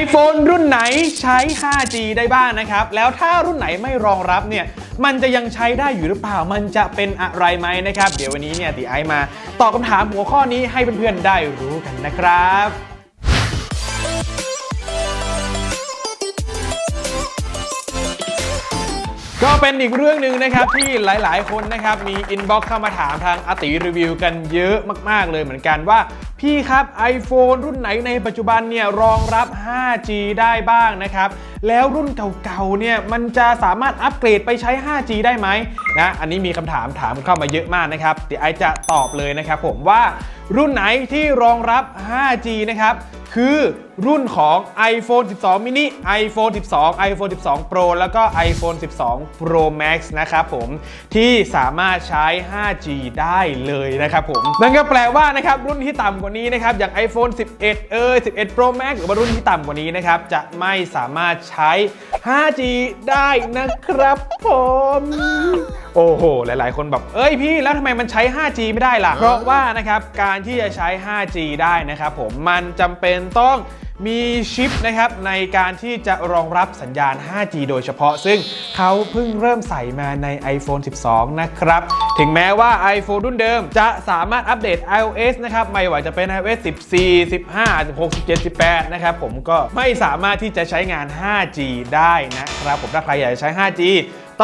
iPhone รุ่นไหนใช้ 5G ได้บ้างนะครับ แล้วถ้ารุ่นไหนไม่รองรับเนี่ย มันจะยังใช้ได้อยู่หรือเปล่า มันจะเป็นอะไรไหมนะครับ เดี๋ยววันนี้เนี่ยตีไอมาตอบคำถามหัวข้อนี้ให้เพื่อนๆได้รู้กันนะครับ ก็เป็นอีกเรื่องหนึ่งนะครับที่หลาย ๆ คนนะครับมีอินบ็อกเข้ามาถามทางอติรีวิวกันเยอะมาก ๆ เลยเหมือนกันว่า พี่ครับ iPhone รุ่นไหนในปัจจุบันเนี่ยรองรับ 5G ได้บ้างนะครับ แล้วรุ่นเก่า ๆ เนี่ยมันจะสามารถอัปเกรดไปใช้ 5G ได้ไหมนะอันนี้มีคำถามถามเข้ามาเยอะมากนะครับเดี๋ยวไอจะตอบเลยนะครับผมว่ารุ่นไหนที่รองรับ 5G นะครับคือรุ่นของ iPhone 12 mini iPhone 12 iPhone 12 Pro แล้วก็ iPhone 12 Pro Max นะครับผมที่สามารถใช้ 5G ได้เลยนะครับผมนั่นก็แปลว่านะครับรุ่นที่ต่ำกว่านี้นะครับอย่าง iPhone 11 เออ11 Pro Max หรือว่ารุ่นที่ต่ำกว่านี้นะครับจะไม่สามารถใช้ 5G ได้นะครับผมโอ้โห หลาย ๆ คนแบบ เอ้ยพี่ แล้วทำไมมันใช้ 5G ไม่ได้ล่ะ เพราะว่านะครับ การที่จะใช้ 5G ได้นะครับผม มันจำเป็นต้อง มีชิปนะครับในการที่จะรองรับสัญญาณ 5G โดยเฉพาะ ซึ่งเขาเพิ่งเริ่มใส่มาใน iPhone 12 นะครับ ถึงแม้ว่า iPhone รุ่นเดิม จะสามารถอัปเดต iOS นะครับ ไม่ว่าจะเป็น iOS 14 15 16 17 18 นะครับ ผมก็ไม่สามารถที่จะใช้งาน 5G ได้นะครับ ผมถ้าใครอยากจะใช้ 5G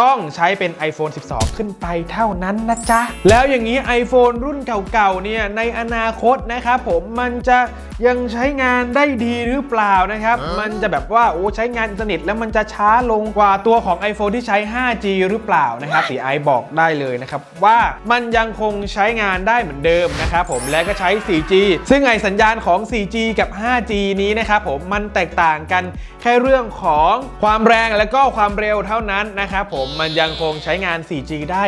ต้องใช้เป็น iPhone 12 ขึ้นไปเท่านั้นนะจ๊ะ แล้วอย่างนี้ iPhone รุ่นเก่าๆเนี่ยในอนาคตนะครับผมมันจะยังใช้งานได้ดีหรือเปล่านะครับ มันจะแบบว่าโอ้ใช้งานอินเทอร์เน็ตแล้วมันจะช้าลงกว่าตัวของ iPhone ที่ใช้ 5G หรือเปล่านะครับสีไอบอกได้เลยนะครับว่ามันยังคงใช้งานได้เหมือนเดิมนะครับผมและก็ใช้ 4G ซึ่งไอสัญญาณของ 4G กับ 5G นี้นะครับผมมันแตกต่างกันแค่เรื่องของความแรงและก็ความเร็วเท่านั้นนะครับผมมันยังคงใช้งาน 4G ได้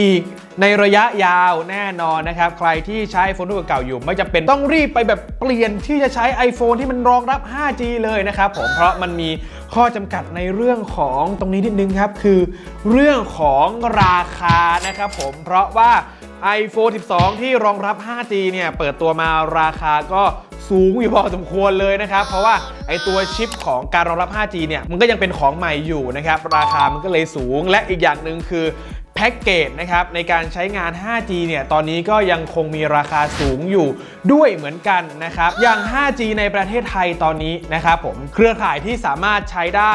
อีกในระยะยาวแน่นอนนะครับ ใครที่ใช้ iPhone รุ่นเก่าอยู่ ไม่จำเป็นต้องรีบไปแบบเปลี่ยนที่จะใช้ iPhone ที่มันรองรับ 5G เลยนะครับผมเพราะมันมีข้อจำกัดในเรื่องของตรงนี้นิดนึงครับ คือเรื่องของราคานะครับผมเพราะว่า iPhone 12 ที่รองรับ 5G เนี่ยเปิดตัวมาราคาก็ สูงอยู่พอสมควรเลยนะครับ เพราะว่าไอตัวชิปของการรองรับ 5G เนี่ยมันก็ยังเป็นของใหม่อยู่นะครับ ราคามันก็เลยสูงและอีกอย่างหนึ่งคือแพ็กเกจนะครับในการใช้งาน 5G เนี่ยตอนนี้ก็ยังคงมีราคาสูงอยู่ด้วยเหมือนกันนะครับอย่าง 5G ในประเทศไทยตอนนี้นะครับผมเครือข่ายที่สามารถใช้ได้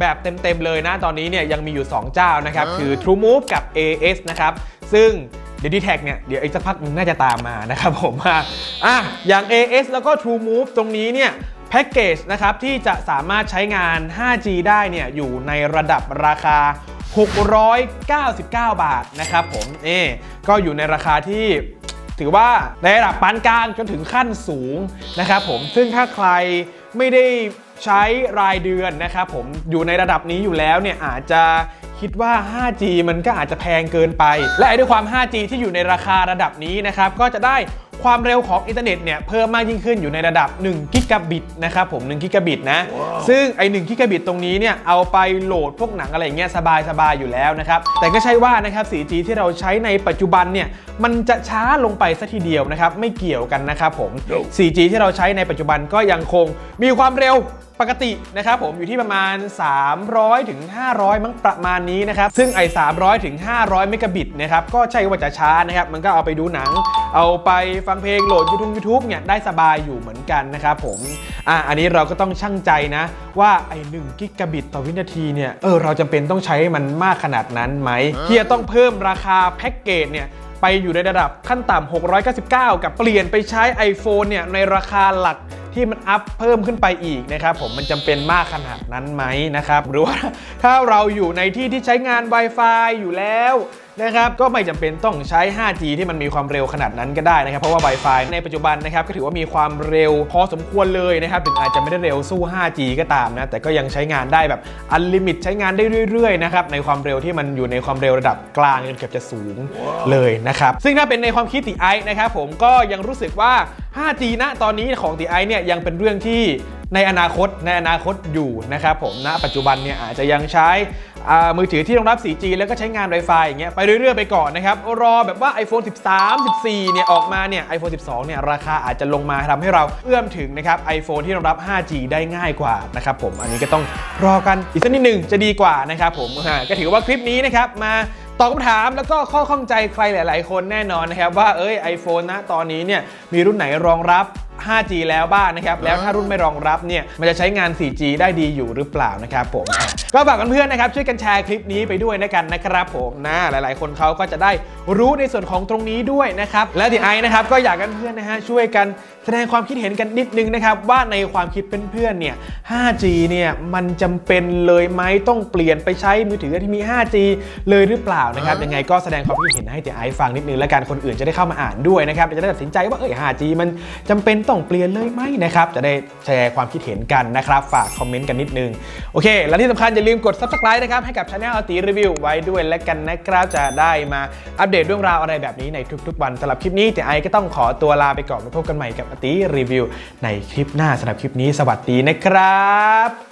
แบบเต็มๆเลยนะตอนนี้เนี่ยยังมีอยู่ 2 เจ้านะครับคือ TrueMove กับ AS นะครับซึ่ง เดี๋ยว d t แท็เนี่ย เดี๋ยวอีกสักพักนึงน่าจะตามมานะครับผมว่าอะอย่าง AS แล้วก็ TrueMove ตรงนี้เนี่ยแพ็กเกจนะครับที่จะสามารถใช้งาน 5G ได้เนี่ยอยู่ในระดับราคา 699 บาทนะครับผมเอ่ก็อยู่ในราคาที่ถือว่าในระดับปานกลางจนถึงขั้นสูงนะครับผมซึ่งถ้าใครไม่ได้ใช้รายเดือนนะครับผมอยู่ในระดับนี้อยู่แล้วเนี่ยอาจจะ คิดว่า 5G มันก็อาจจะแพงเกินไป และไอ้ด้วยความ 5G ที่อยู่ในราคาระดับนี้นะครับ ก็จะได้ความเร็วของอินเทอร์เน็ตเนี่ยเพิ่มมากยิ่งขึ้นอยู่ในระดับ1กิกะบิตนะครับผม1กิกะบิตนะ ซึ่งไอ้1กิกะบิตตรงนี้เนี่ยเอาไปโหลดพวกหนังอะไรอย่างเงี้ยสบายๆอยู่แล้วนะครับ แต่ก็ใช่ว่านะครับ 4G ที่เราใช้ในปัจจุบันเนี่ยมันจะช้าลงไปสัทีเดียวนะครับ ไม่เกี่ยวกันนะครับผม 4G ที่เราใช้ในปัจจุบันก็ยังคงมีความเร็ว ปกตินะครับผมอยู่ที่ประมาณ 300ถึง500 มั้งประมาณนี้นะครับ ซึ่งไอ้300ถึง500เมกะบิตนะครับก็ใช่ว่าจะช้านะครับ มันก็เอาไปดูหนัง เอาไปฟังเพลงโหลด YouTube YouTube เนี่ยได้สบายอยู่เหมือนกันนะครับผมอะอันนี้เราก็ต้องชั่งใจนะ ว่าไอ้1กิกะบิตต่อวินาทีเนี่ยเออเราจำเป็นต้องใช้มันมากขนาดนั้นไหมที่จะต้องเพิ่มราคาแพ็กเกจเนี่ยไปอยู่ในระดับขั้นต่ำ699 กับเปลี่ยนไปใช้ iPhone เนี่ยในราคาหลัก ที่มันอัพเพิ่มขึ้นไปอีกนะครับผมมันจำเป็นมากขนาดนั้นไหมนะครับ หรือว่าถ้าเราอยู่ในที่ที่ใช้งาน Wi-Fi อยู่แล้ว นะครับก็ไม่จำเป็นต้องใช้ 5G ที่มันมีความเร็วขนาดนั้นก็ได้นะครับ เพราะว่า Wi-Fi ในปัจจุบันนะครับก็ถือว่ามีความเร็วพอสมควรเลยนะครับ ถึงอาจจะไม่ได้เร็วสู้ 5G ก็ตามนะ แต่ก็ยังใช้งานได้แบบอันลิมิตใช้งานได้เรื่อยๆนะครับในความเร็วที่มันอยู่ในความเร็วระดับกลางจนเกือบจะสูงเลยนะครับ ซึ่งถ้าเป็นในความคิดติไอซ์นะครับผมก็ยังรู้สึกว่า 5G ณตอนนี้ของติไอซ์เนี่ยยังเป็นเรื่องที่ ในอนาคตในอนาคตอยู่นะครับผมณปัจจุบันเนี่ยอาจจะยังใช้มือถือที่รองรับ 4G แล้วก็ใช้งาน Wi-Fi อย่างเงี้ยไปเรื่อยๆไปก่อนนะครับ รอแบบว่า iPhone 13 14 เนี่ยออกมาเนี่ย iPhone 12 เนี่ยราคาอาจจะลงมาทำให้เราเอื้อมถึงนะครับ iPhone ที่รองรับ 5G ได้ง่ายกว่านะครับผมอันนี้ก็ต้องรอกันอีกสักนิดหนึ่งจะดีกว่านะครับผมก็ถือว่าคลิปนี้นะครับมาตอบคำถามแล้วก็ข้อข้องใจใครหลาย ๆ คนแน่นอนนะครับว่าเอ้ย iPhone นะตอนนี้เนี่ยมีรุ่นไหนรองรับ 5G แล้วบ้างนะครับ แล้วถ้ารุ่นไม่รองรับเนี่ย มันจะใช้งาน 4G ได้ดีอยู่หรือเปล่านะครับผมอะก็ฝากเพื่อนๆนะครับ ช่วยกันแชร์คลิปนี้ไปด้วยนะกันนะครับผมนะหลายๆ คนเขาก็จะได้รู้ในส่วนของตรงนี้ด้วยนะครับ และที่ไอนะครับก็อยากกันเพื่อนนะฮะช่วยกันแสดงความคิดเห็นกันนิดนึงนะครับว่าในความคิดเพื่อนๆเนี่ย 5G เนี่ยมันจำเป็นเลยไหมต้องเปลี่ยนไปใช้มือถือที่มี 5G เลยหรือเปล่านะครับยังไงก็แสดงความคิดเห็นให้เตียไอฟังนิดนึงแล้วกันคนอื่นจะได้เข้ามาอ่านด้วยนะครับจะได้ตัดสินใจว่าเอ้ย 5G มันจำเป็นต้องเปลี่ยนเลยไหมนะครับจะได้แชร์ความคิดเห็นกันนะครับ ฝากคอมเมนต์กันนิดนึง โอเค และที่สำคัญอย่าลืมกด subscribe นะครับให้กับช anel อติรีวิวไว้ด้วยและกันนะครับจะได้มาอัปเดตเรื่องราวอะไรแบบนี้ในทุกๆ วันสำหรับคลิปนี้แต่ไอก็ต้องขอตัวลาไปก่อนมาพบกันใหม่กับอติรีวิวในคลิปหน้าสำหรับคลิปนี้สวัสดีนะครับ